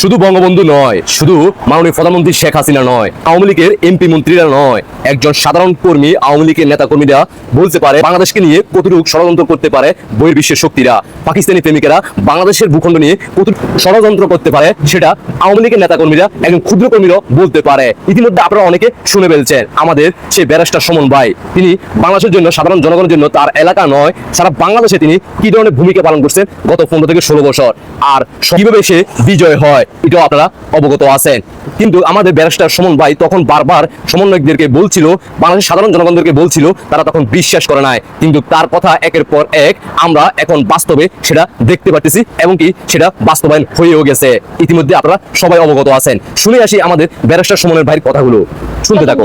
শুধু বঙ্গবন্ধু নয়, শুধু মাননীয় প্রধানমন্ত্রী শেখ হাসিনা নয়, আওয়ামী লীগের এমপি মন্ত্রীরা নয়, একজন সাধারণ কর্মী, আওয়ামী লীগের নেতা কর্মীরা বলতে পারে বাংলাদেশকে নিয়ে কতটুকু ষড়যন্ত্র করতে পারে বহির্বিশ্বের শক্তিরা। পাকিস্তানি প্রেমিকেরা বাংলাদেশের ভূখণ্ড নিয়ে কতটুকু ষড়যন্ত্র করতে পারে সেটা আওয়ামী লীগের নেতা কর্মীরা একজন ক্ষুদ্র কর্মীরাও বলতে পারে। ইতিমধ্যে আপনারা অনেকে শুনে ফেলছেন, আমাদের সে ব্যারাস্টার সমন ভাই, তিনি বাংলাদেশের জন্য, সাধারণ জনগণের জন্য তার এলাকা নয়, সারা বাংলাদেশে তিনি কি ধরনের ভূমিকা পালন করছেন গত পনেরো থেকে ষোলো বছর। আর কীভাবে সে বিজয় হয় এটাও আপনারা অবগত আছেন। কিন্তু আমাদের ব্যারিস্টার সমন ভাই তখন বারবার সমন্বয়কদেরকে বলছিল, বাংলাদেশের সাধারণ জনগণদেরকে বলছিল, তারা তখন বিশ্বাস করে নাই। কিন্তু তার কথা একের পর এক আমরা এখন বাস্তবে সেটা দেখতে পাচ্ছি এবং কি সেটা বাস্তবায়ন হয়েও গেছে। ইতিমধ্যে আপনারা সবাই অবগত আছেন। শুনে আসি আমাদের ব্যারিস্টার সমনের ভাইয়ের কথাগুলো। শুনতে থাকো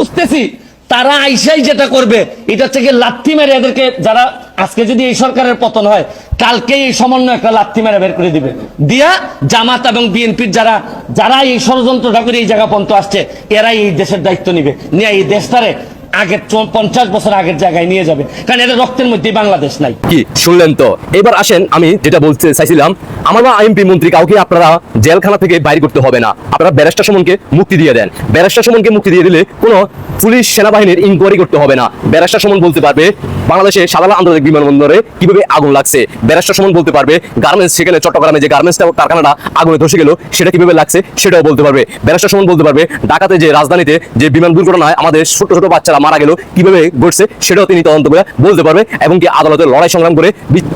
তারা আইসাই যেটা করবে, এটা থেকে লাথি মেরে এদেরকে যারা আজকে যদি এই সরকারের পতন হয় কালকে এই সমন্বয় একটা লাথি মেরে বের করে দিবে। দিয়া জামাত এবং বিএনপির যারা যারা এই ষড়যন্ত্রটা করে এই জায়গা পর্যন্ত আসছে, এরাই এই দেশের দায়িত্ব নিবে। নিয়ে এই দেশটারে আগের পঞ্চাশ বছর আগের জায়গায় নিয়ে যাবে। কারণ এটা রক্তের মধ্যে বাংলাদেশ নাই। কি? শুনলেন তো? এবার আসেন, আমি যেটা বলতে চাইছিলাম, আমার আইএমপি মন্ত্রী কাউকে আপনারা জেলখানা থেকে বাইর করতে হবে না। আপনারা সমনকে মুক্তি দিয়ে দেন। সমনকে মুক্তি দিয়ে দিলে কোনো পুলিশ সেনাবাহিনীর ইনকোয়ারি করতে হবে না। সমন বলতে পারবে, বাংলাদেশে সাধারণ আন্তর্জাতিক বিমানবন্দরে কীভাবে আগুন লাগছে। ব্যারিস্টার সমন বলতে পারবে গার্মেন্টস সেখানে চট্টগ্রামে যে গার্মেন্টসটা কারখানাটা আগুনে ধসে গেল, সেটা কীভাবে লাগছে সেটাও বলতে পারবে। ব্যারিস্টার সমন বলতে পারবে, ঢাকাতে যে রাজধানীতে যে বিমান দুর্ঘটনায় আমাদের ছোট ছোট বাচ্চারা মারা গেল, কীভাবে ঘটছে সেটাও তিনি তদন্ত করে বলতে পারবে এবং কি আদালতে লড়াই সংগ্রাম করে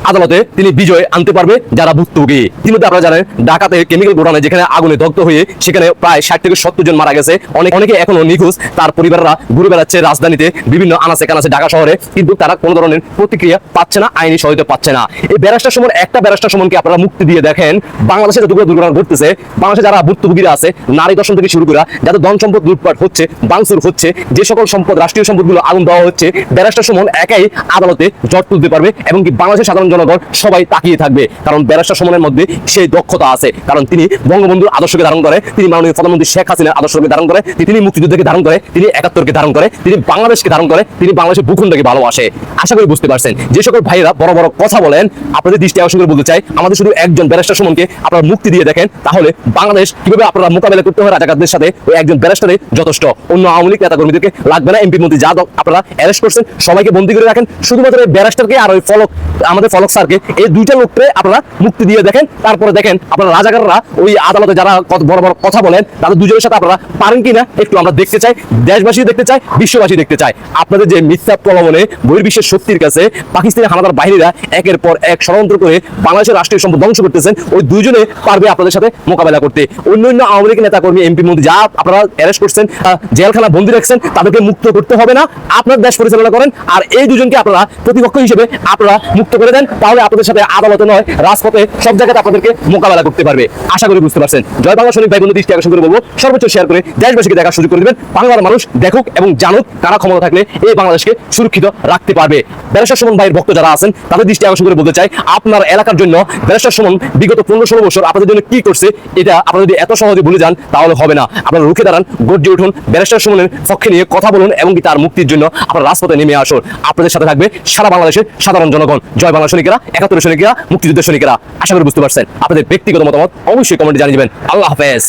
আদালতে তিনি বিজয় আনতে পারবে যারা ভুক্তভোগী। ইতিমধ্যে আপনারা জানেন, ঢাকাতে কেমিক্যাল গোডাউনে যেখানে আগুনে দগ্ধ হয়ে সেখানে প্রায় ষাট থেকে সত্তর জন মারা গেছে। অনেক অনেকে এখনও নিখোঁজ। তার পরিবাররা ঘুরে বেড়াচ্ছে রাজধানীতে, বিভিন্ন আনাচে কানাচে ঢাকা শহরে। কিন্তু তারা কোনো ধরনের প্রতিক্রিয়া পাচ্ছে না, আইনি সহায়তা পাচ্ছে না। এই ব্যারাস্টার সমন, একটা ব্যারাস্টার সমনকে আপনারা মুক্তি দিয়ে দেখেন, বাংলাদেশে যতগুলো দুর্ঘটনা ঘটতেছে, বাংলাদেশে যারা ভুক্তভোগীরা আছে, নারী দর্শন থেকে শুরু করে, যাদের ধন সম্পদ লুটপাট হচ্ছে, বাংসুর হচ্ছে, যে সকল সম্পদ রাষ্ট্রীয় সম্পদগুলো আগুন দেওয়া হচ্ছে ব্যারাস্টার সমন একাই আদালতে জট তুলতে পারবে এবং কি বাংলাদেশের সাধারণ জনগণ সবাই তাকিয়ে থাকবে। কারণ ব্যারাস্টার সমনের মধ্যে সেই দক্ষতা আছে। কারণ তিনি বঙ্গবন্ধুর আদর্শকে ধারণ করে, তিনি মাননীয় প্রধানমন্ত্রী শেখ হাসিনার আদর্শকে ধারণ করে, তিনি মুক্তিযুদ্ধকে ধারণ করে, তিনি একাত্তরকে ধারণ করে, তিনি বাংলাদেশকে ধারণ করে, তিনি বাংলাদেশের ভূখণ্ডকে ভালোবাসে। আশা করি বুঝতে পারছেন। যে সকল ভাইয়েরা বড় বড় কথা বলেন, আপনাদের দৃষ্টি আকর্ষণ করে বলতে চাই, আমাদের শুধু একজন ব্যারিস্টার সমনকে আপনারা মুক্তি দিয়ে দেখেন, তাহলে বাংলাদেশ কীভাবে আপনারা মোকাবেলা করতে হয় রাজাকারদের সাথে, ওই একজন ব্যারিস্টারে যথেষ্ট। অন্য আওয়ামী লীগ নেতা কর্মীদেরকে লাগবে না, এমপি মন্ত্রী যা আপনারা অ্যারেস্ট করছেন, সবাইকে বন্দি করে রাখেন। শুধুমাত্র এই ব্যারিস্টারকে আর ওই ফলক আমাদের ফলক স্যারকে এই দুইটা লোককে আপনারা মুক্তি দিয়ে দেখেন। তারপরে দেখেন আপনারা রাজাকাররা ওই আদালতে যারা কত বড় বড় কথা বলেন, তাদের দুজনের সাথে আপনারা পারেন কিনা একটু আমরা দেখতে চাই, দেশবাসী দেখতে চাই, বিশ্ববাসী দেখতে চাই। আপনাদের যে মিথ্যা প্রলোভনে বহির্বিশ্বের শক্তির কাছে পাকিস্তানি হানাদার বাহিনীরা একের পর এক ষড়যন্ত্র করে বাংলাদেশের রাষ্ট্রীয় সম্পদ ধ্বংস করতেছেন, ওই দুইজনে পারবে আপনাদের সাথে মোকাবেলা করতে। অন্য অন্য আওয়ামী লীগ নেতা কর্মী এমপি মন্ত্রী যা আপনারা অ্যারেস্ট করছেন জেলখানা বন্দি রাখছেন, তাদেরকে মুক্ত করতে হবে না। আপনার দেশ পরিচালনা করেন আর এই দুজনকে আপনারা প্রতিপক্ষ হিসেবে আপনারা মুক্ত করে দেন। তাহলে আপনাদের সাথে আদালতে নয়, রাজপথে সব জায়গাতে আপনাদেরকে মোকাবেলা করতে পারবে। আশা করি বুঝতে পারছেন। জয় বাংলা সৈনিক ভাই বন্ধু দৃষ্টি আকর্ষণ করে বলব, সর্বোচ্চ শেয়ার করে দেশবাসীকে দেখার সুযোগ করে দেবেন। বাংলার মানুষ দেখুক এবং জানুক কারা ক্ষমতা থাকলে এই বাংলাদেশকে সুরক্ষিত রাখতে পারবে। ব্যারিস্টার সুমন ভাইয়ের ভক্ত যারা আছেন, তাদের দৃষ্টি আকর্ষণ করে বলতে চাই, আপনার এলাকার জন্য ব্যারিস্টার সুমন বিগত পনেরো ষোলো বছর আপনাদের জন্য কি করছে, এটা আপনারা যদি এত সহজে ভুলে যান, তাহলে হবে না। আপনারা রুখে দাঁড়ান, গর্জে উঠুন, ব্যারিস্টার সুমনের পক্ষে নিয়ে কথা বলুন এবং কি তার মুক্তির জন্য আপনার রাজপথে নেমে আসুন আপনাদের সাথে থাকবে সারা বাংলাদেশের সাধারণ জনগণ। জয় বাংলা সৈনিকেরা একাত্তর সৈনিকেরা, মুক্তিযুদ্ধের সৈনিকেরা। আশা করি বুঝতে পারছেন। আপনাদের ব্যক্তিগত মতামত অবশ্যই কমেন্টে জানিয়ে দেবেন। আল্লাহ হাফেজ।